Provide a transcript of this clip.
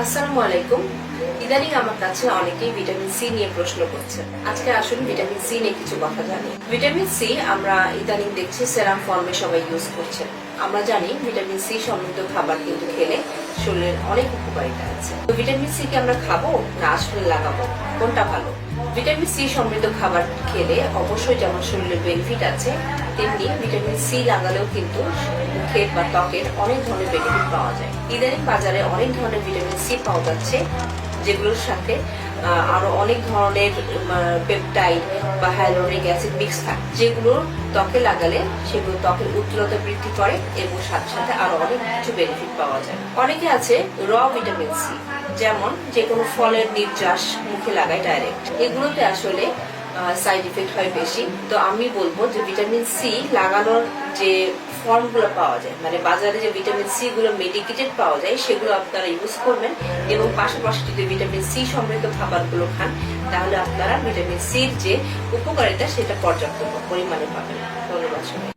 আসসালামু আলাইকুম। ইদানিং আমার কাছে অনেকেই ভিটামিন সি নিয়ে প্রশ্ন করছেন। আজকে আসুন ভিটামিন সি নিয়ে কিছু কথা জানি। ভিটামিন সি আমরা ইদানিং দেখছি সেরাম ফর্মে সবাই ইউজ করছেন। আমরা জানি ভিটামিন সি সমৃদ্ধ খাবার কিন্তু খেলে শরীরের অনেক উপকারিতা আছে। তো ভিটামিন সি কি আমরা খাব? না, আসলে লাগাবো। কোনটা ভালো? ভিটামিন সি সমৃদ্ধ খাবার খেলে অবশ্যই যেমন শরীরের বেনিফিট আছে, তেমনি ভিটামিন সি লাগালেও কিন্তু মুখের বা ত্বকের অনেক ধরনের বেনিফিট পাওয়া যায়। ইদানিং বাজারে অনেক ধরনের ভিটামিন সি পাওয়া যাচ্ছে। যেগুলোর সাথে আহ, আরও অনেক ধরনের পেপটাইড বা হ্যালোরিক অ্যাসিড মিক্স থাকে। যেগুলো ত্বকে লাগালে সেগুলো ত্বকের উজ্জ্বলতা বৃদ্ধি করে এবং সাথে সাথে আরও অনেক কিছু বেনিফিট পাওয়া যায়। অনেকে আছে র ভিটামিন সি যেমন যে কোনো ফলের নির্যাস মুখে লাগায় ডাইরেক্ট এগুলোতে আসলে সাইড ইফেক্ট হয় বেশি। তো আমি বলব যে ভিটামিন সি লাগানোর যে ফর্মগুলো পাওয়া যায়। মানে বাজারে যে ভিটামিন সি গুলো মেডিকেটেড পাওয়া যায়, সেগুলো আপনারা ইউজ করবেন এবং পাশাপাশি যদি ভিটামিন সি সমৃদ্ধ খাবারগুলো খান, তাহলে আপনারা ভিটামিন সির যে উপকারিতা, সেটা পর্যাপ্ত পরিমাণে পাবেন। ধন্যবাদ সবাই